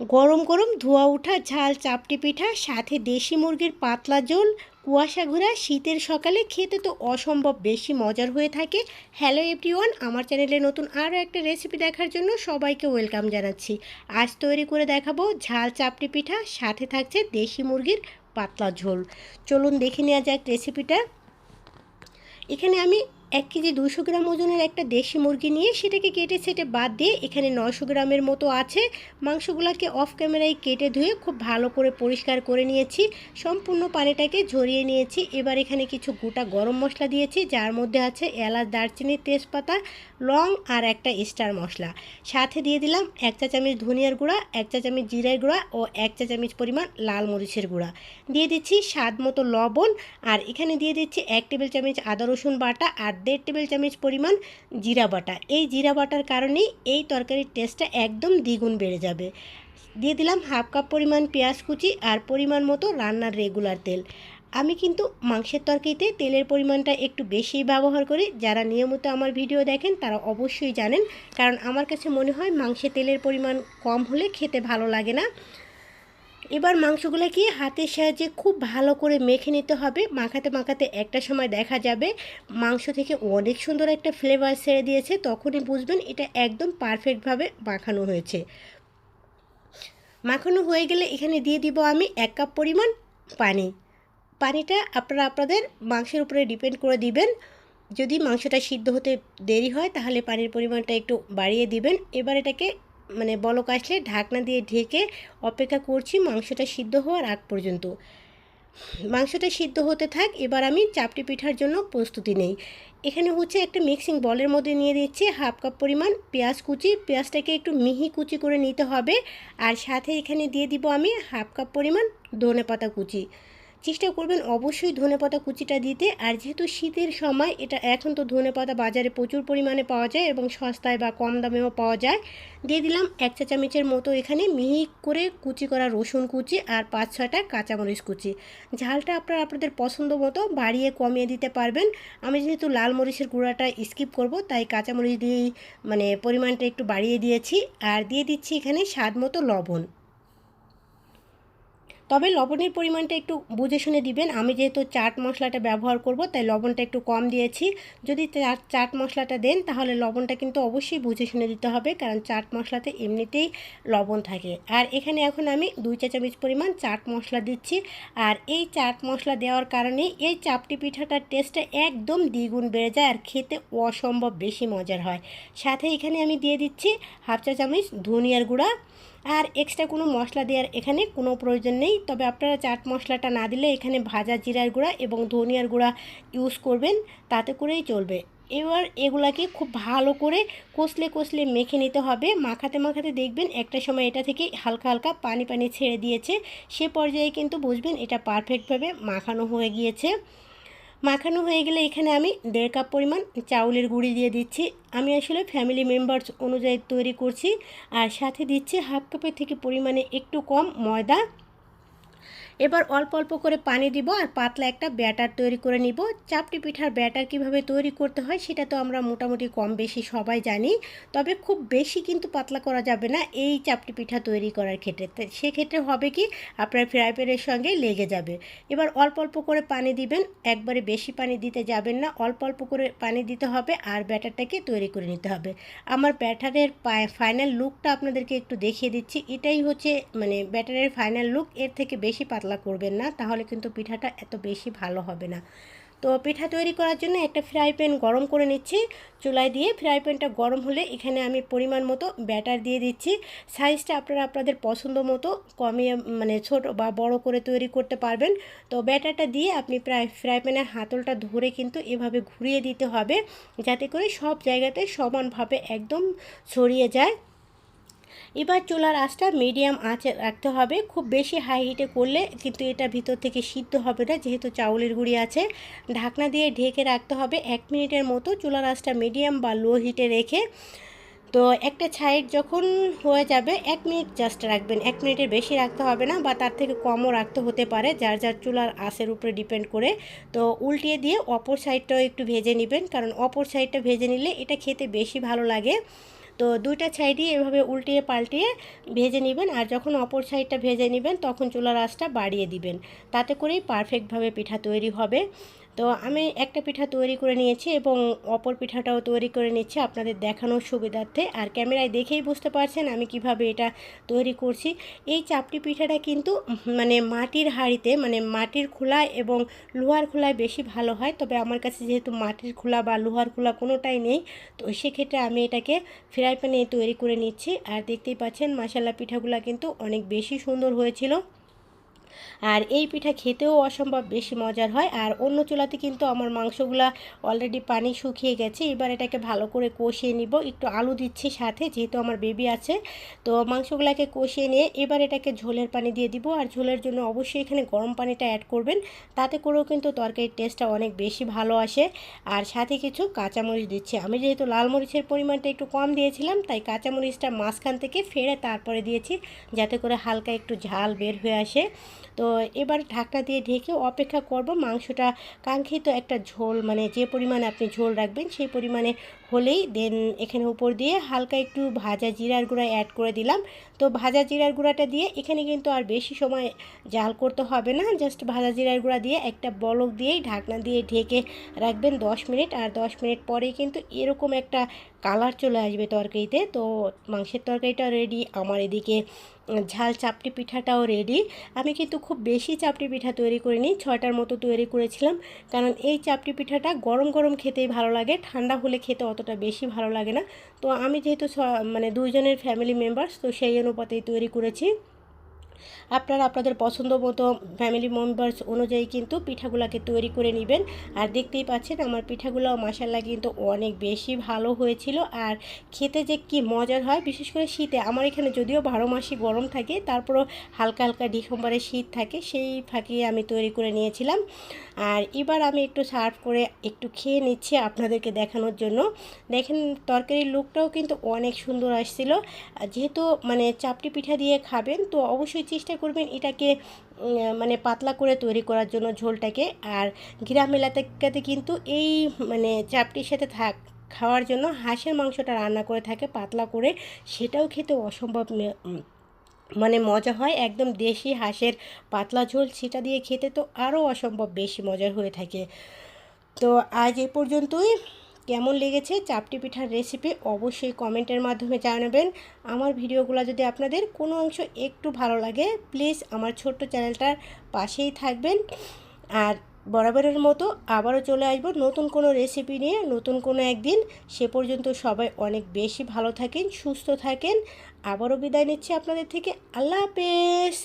গরম গরম ধোয়া ওঠা ঝাল, চাপটি পিঠা, সাথে দেশি মুরগির পাতলা ঝোল, কুয়াশা ঘোরা, শীতের সকালে খেতে তো অসম্ভব বেশি মজার হয়ে থাকে। হ্যালো এভরিওয়ান আমার চ্যানেলে নতুন আরও একটা রেসিপি দেখার জন্য সবাইকে ওয়েলকাম জানাচ্ছি। আজ তৈরি করে দেখাবো ঝাল, চাপটি পিঠা, সাথে থাকছে দেশি মুরগির পাতলা ঝোল। চলুন দেখে নেওয়া যাক রেসিপিটা এখানে আমি এক কেজি দুশো গ্রাম ওজনের একটা দেশি মুরগি নিয়ে সেটাকে কেটে সেটে বাদ দিয়ে এখানে নশো গ্রামের মতো আছে। মাংসগুলোকে অফ ক্যামেরায় কেটে ধুয়ে খুব ভালো করে পরিষ্কার করে নিয়েছি। সম্পূর্ণ পানিটাকে ঝরিয়ে নিয়েছি। এবার এখানে কিছু গোটা গরম মশলা দিয়েছি, যার মধ্যে আছে এলাচ, দারচিনি, তেজপাতা, লং আর একটা স্টার মশলা। সাথে দিয়ে দিলাম এক চা চামচ ধনিয়ার গুঁড়া, এক চা চামচ জিরের গুঁড়া ও এক চা চামচ পরিমাণ লাল মরিচের গুঁড়া। দিয়ে দিচ্ছি স্বাদ মতো লবণ আর এখানে দিয়ে দিচ্ছি এক টেবিল চামচ আদা রসুন বাটা আর দেড় টেবিল চামচ পরিমাণ জিরা বাটা। এই জিরা বাটার কারণেই এই তরকারির টেস্টটা একদম দ্বিগুণ বেড়ে যাবে। দিয়ে দিলাম হাফ কাপ পরিমাণ পেঁয়াজ কুচি আর পরিমাণ মতো রান্নার রেগুলার তেল। আমি কিন্তু মাংসের তরকারিতে তেলের পরিমাণটা একটু বেশি ব্যবহার করি। যারা নিয়মিত আমার ভিডিও দেখেন, তারা অবশ্যই জানেন। কারণ আমার কাছে মনে হয় মাংসে তেলের পরিমাণ কম হলে খেতে ভালো লাগে না। এবার মাংসগুলোকে হাতের সাহায্যে খুব ভালো করে মেখে নিতে হবে। মাখাতে মাখাতে একটা সময় দেখা যাবে, মাংস থেকে অনেক সুন্দর একটা ফ্লেভার ছেড়ে দিয়েছে, তখনই বুঝবেন এটা একদম পারফেক্টভাবে মাখানো হয়েছে। মাখানো হয়ে গেলে এখানে দিয়ে দিব আমি এক কাপ পরিমাণ পানি। পানিটা আপনারা আপনাদের মাংসের উপরে ডিপেন্ড করে দিবেন। যদি মাংসটা সিদ্ধ হতে দেরি হয় তাহলে পানির পরিমাণটা একটু বাড়িয়ে দিবেন। এবার এটাকে মানে বলক আসলে ঢাকনা দিয়ে ঢেকে অপেক্ষা করছি মাংসটা সিদ্ধ হওয়ার আগ পর্যন্ত। মাংসটা সিদ্ধ হতে থাক, এবার আমি চাপটি পিঠার জন্য প্রস্তুতি নেই। এখানে হচ্ছে একটা মিক্সিং বলের মধ্যে নিয়ে দিচ্ছি হাফ কাপ পরিমাণ পেঁয়াজ কুচি। পেঁয়াজটাকে একটু মিহি কুচি করে নিতে হবে। আর সাথে এখানে দিয়ে দিব আমি হাফ কাপ পরিমাণ ধনে পাতা কুচি। চেষ্টা করবেন অবশ্যই ধনে পাতা কুচিটা দিতে। আর যেহেতু শীতের সময়, এটা এখন তো ধনে পাতা বাজারে প্রচুর পরিমাণে পাওয়া যায় এবং সস্তায় বা কম দামেও পাওয়া যায়। দিয়ে দিলাম এক চা চামচের মতো এখানে মিহি করে কুচি করা রসুন কুচি আর পাঁচ ছয়টা কাঁচামরিচ কুচি। ঝালটা আপনারা আপনাদের পছন্দ মতো বাড়িয়ে কমিয়ে দিতে পারবেন। আমি যেহেতু লাল মরিচের গুঁড়াটা স্কিপ করব, তাই কাঁচামরিচ দিয়েই মানে পরিমাণটা একটু বাড়িয়ে দিয়েছি। আর দিয়ে দিচ্ছি এখানে স্বাদ মতো লবণ। তবে লবণের পরিমাণটা একটু বুঝে শুনে দিবেন। আমি যেহেতু চাট মশলাটা ব্যবহার করব, তাই লবণটা একটু কম দিয়েছি। যদি চাট চাট মশলাটা দেন, তাহলে লবণটা কিন্তু অবশ্যই বুঝে শুনে দিতে হবে, কারণ চাট মশলাতে এমনিতেই লবণ থাকে। আর এখানে এখন আমি দুই চা চামচ পরিমাণ চাট মশলা দিচ্ছি। আর এই চাট মশলা দেওয়ার কারণে এই চাপটি পিঠাটার টেস্টটা একদম দ্বিগুণ বেড়ে যায়, আর খেতে অসম্ভব বেশি মজার হয়। সাথে এখানে আমি দিয়ে দিচ্ছি হাফ চা চামচ ধনিয়ার গুঁড়া। আর এক্সট্রা কোনো মশলা দেওয়ার এখানে কোনো প্রয়োজন নেই। তবে আপনারা চাট মশলাটা না দিলে এখানে ভাজা জিরার গুঁড়া এবং ধনিয়ার গুঁড়া ইউজ করবেন, তাতে করেই চলবে। এবার এগুলাকে খুব ভালো করে কষলে কষলে মেখে নিতে হবে। মাখাতে মাখাতে দেখবেন একটা সময় এটা থেকে হালকা হালকা পানি পানি ছেড়ে দিয়েছে। সে পর্যায়ে কিন্তু বুঝবেন এটা পারফেক্টভাবে মাখানো হয়ে গিয়েছে। মাখানো হয়ে গেলে এখানে আমি দেড় কাপ পরিমাণ চাউলের গুঁড়ি দিয়ে দিচ্ছি। আমি আসলে ফ্যামিলি মেম্বার্স অনুযায়ী তৈরি করছি। আর সাথে দিচ্ছি হাফ কাপের থেকে পরিমাণে একটু কম ময়দা। এবার অল্প অল্প করে পানি দিব আর পাতলা একটা ব্যাটার তৈরি করে নিব। চাপটি পিঠার ব্যাটার কীভাবে তৈরি করতে হয় সেটা তো আমরা মোটামুটি কম বেশি সবাই জানি, তবে খুব বেশি কিন্তু পাতলা করা যাবে না এই চাপটি পিঠা তৈরি করার ক্ষেত্রে। সেক্ষেত্রে হবে কি, আপনার ফ্রাই প্যানের সঙ্গে লেগে যাবে। এবার অল্প অল্প করে পানি দিবেন, একবারে বেশি পানি দিতে যাবেন না, অল্প অল্প করে পানি দিতে হবে আর ব্যাটারটাকে তৈরি করে নিতে হবে। আমার ব্যাটারের ফাইনাল লুকটা আপনাদেরকে একটু দেখিয়ে দিচ্ছি, এটাই হচ্ছে মানে ব্যাটারের ফাইনাল লুক, এর থেকে বেশি পাতলা পাতলা করবেন না, তাহলে কিন্তু পিঠাটা এত বেশি ভালো হবে না। তো পিঠা তৈরি করার জন্য একটা ফ্রাই প্যান গরম করে নিচ্ছি। চুলায় দিয়ে ফ্রাই প্যানটা গরম হলে এখানে আমি পরিমাণ মতো ব্যাটার দিয়ে দিচ্ছি। সাইজটা আপনারা আপনাদের পছন্দ মতো কমিয়ে মানে ছোট বা বড় করে তৈরি করতে পারবেন। তো ব্যাটারটা দিয়ে আপনি প্রায় ফ্রাই প্যানের হাতলটা ধরে কিন্তু এভাবে ঘুরিয়ে দিতে হবে, যাতে করে সব জায়গাতে সমানভাবে একদম ছড়িয়ে যায়। এবার চুলার আঁচটা মিডিয়াম আঁচে রাখতে হবে। খুব বেশি হাই হিটে করলে কিন্তু এটা ভিতর থেকে সিদ্ধ হবে না, যেহেতু চাউলের গুঁড়ি আছে। ঢাকনা দিয়ে ঢেকে রাখতে হবে এক মিনিটের মতো। চুলার আঁচটা মিডিয়াম বা লো হিটে রেখে তো একটা ছাইড যখন হয়ে যাবে, এক মিনিট জাস্ট রাখবেন। এক মিনিটের বেশি রাখতে হবে না বা তার থেকে কমও রাখতে হতে পারে, যার যার চুলার আঁচের উপরে ডিপেন্ড করে। তো উল্টিয়ে দিয়ে অপর সাইডটাও একটু ভেজে নেবেন, কারণ অপর সাইডটা ভেজে নিলে এটা খেতে বেশি ভালো লাগে। তো দুইটা সাইডই এভাবে উল্টিয়ে পাল্টিয়ে ভেজে নেবেন। আর যখন অপর সাইডটা ভেজে নেবেন, তখন চুলার আঁচটা বাড়িয়ে দিবেন। তাতে করেই পারফেক্টভাবে পিঠা তৈরি হবে। তো আমি একটা পিঠা তৈরি করে নিয়েছি এবং অপর পিঠাটাও তৈরি করে নিচ্ছি আপনাদের দেখানোর সুবিধার্থে। আর ক্যামেরায় দেখেই বুঝতে পারছেন আমি কীভাবে এটা তৈরি করছি। এই চাপটি পিঠাটা কিন্তু মানে মাটির হাঁড়িতে মানে মাটির খোলা এবং লোহার খোলায় বেশি ভালো হয়। তবে আমার কাছে যেহেতু মাটির খোলা বা লোহার খোলা কোনোটাই নেই, তো সেক্ষেত্রে আমি এটাকে ফ্রাই প্যানে তৈরি করে নিচ্ছি। আর দেখতেই পাচ্ছেন মশালা পিঠাগুলো কিন্তু অনেক বেশি সুন্দর হয়েছিল। আর এই পিঠা খেতেও অসম্ভব বেশি মজার হয়। আর অন্য চুলাতে কিন্তু আমার মাংসগুলা অলরেডি পানি শুকিয়ে গেছে। এবার এটাকে ভালো করে কষিয়ে নিব। একটু আলু দিচ্ছি সাথে, যেহেতু আমার বেবি আছে। তো মাংসগুলাকে কষিয়ে নিয়ে এবার এটাকে ঝোলের পানি দিয়ে দিব। আর ঝোলের জন্য অবশ্যই এখানে গরম পানিটা অ্যাড করবেন। তাতে করেও কিন্তু তরকারির টেস্টটা অনেক বেশি ভালো আসে। আর সাথে কিছু কাঁচামরিচ দিচ্ছি। আমি যেহেতু লাল মরিচের পরিমাণটা একটু কম দিয়েছিলাম, তাই কাঁচামরিচটা মাঝখান থেকে ফেড়ে তারপরে দিয়েছি, যাতে করে হালকা একটু ঝাল বের হয়ে আসে। তো এবার ঢাকনা দিয়ে ঢেকে অপেক্ষা করব মাংসটা কাঙ্ক্ষিত একটা ঝোল মানে যে পরিমাণে আপনি ঝোল রাখবেন সেই পরিমাণে হলেই দেন এখানে উপর দিয়ে হালকা একটু ভাজা জিরার গুঁড়া অ্যাড করে দিলাম। তো ভাজা জিরার গুঁড়াটা দিয়ে এখানে কিন্তু আর বেশি সময় জাল করতে হবে না জাস্ট ভাজা জিরার গুঁড়া দিয়ে একটা বলক দিয়েই ঢাকনা দিয়ে ঢেকে রাখবেন দশ মিনিট, আর দশ মিনিট পরেই কিন্তু এরকম একটা কালার চলে আসবে তরকারিতে। তো মাংসের তরকারিটা রেডি আমার এদিকে ঝাল চাপটি পিঠাটাও রেডি আমি কিন্তু খুব বেশি চাপটি পিঠা তৈরি করিনি, ছয়টার মতো তৈরি করেছিলাম। কারণ এই চাপটি পিঠাটা গরম গরম খেতেই ভালো লাগে, ঠান্ডা হলে খেতে অতটা বেশি ভালো লাগে না। তো আমি যেহেতু মানে দুইজনের ফ্যামিলি মেম্বার্স তো সেই অনুপাতেই তৈরি করেছি। আপনারা আপনাদের পছন্দ মতো ফ্যামিলি মেম্বার্স অনুযায়ী কিন্তু পিঠাগুলোকে তৈরি করে নেবেন। আর দেখতেই পাচ্ছেন আমার পিঠাগুলো মাসাল্লা কিন্তু অনেক বেশি ভালো হয়েছিল। আর খেতে যে কি মজার হয়, বিশেষ করে শীতে। আমার এখানে যদিও বারো মাসই গরম থাকে, তারপরও হালকা হালকা ডিসেম্বরে শীত থাকে, সেই ফাঁকিয়ে আমি তৈরি করে নিয়েছিলাম। আর এবার আমি একটু সার্ভ করে একটু খেয়ে নিচ্ছি আপনাদেরকে দেখানোর জন্য। দেখেন, তরকারির লুকটাও কিন্তু অনেক সুন্দর আসছিল। যেহেতু মানে চাপটি পিঠা দিয়ে খাবেন, তো অবশ্যই চেষ্টা করবেন এটাকে মানে পাতলা করে তৈরি করার জন্য ঝোলটাকে। আর গ্রাম এলাকাতে কিন্তু এই মানে চাপটির সাথে থাক, খাওয়ার জন্য হাঁসের মাংসটা রান্না করে থাকে পাতলা করে, সেটাও খেতে অসম্ভব মানে মজা হয়। একদম দেশি হাঁসের পাতলা ঝোল, সেটা দিয়ে খেতে তো আরও অসম্ভব বেশি মজার হয়ে থাকে। তো আজ এ পর্যন্তই। কেমন লেগেছে চাপটি পিঠার রেসিপি অবশ্যই কমেন্টের মাধ্যমে জানাবেন। আমার ভিডিওগুলো যদি আপনাদের কোনো অংশ একটু ভালো লাগে প্লিজ আমার ছোট্ট চ্যানেলটার পাশেই থাকবেন। আর বরাবরের মতো আবারও চলে আসব নতুন কোনো রেসিপি নিয়ে, নতুন কোনো একদিন। সে পর্যন্ত সবাই অনেক বেশি ভালো থাকেন, সুস্থ থাকেন। আবারও বিদায় নিচ্ছি আপনাদের থেকে। আল্লাহ হাফেজ।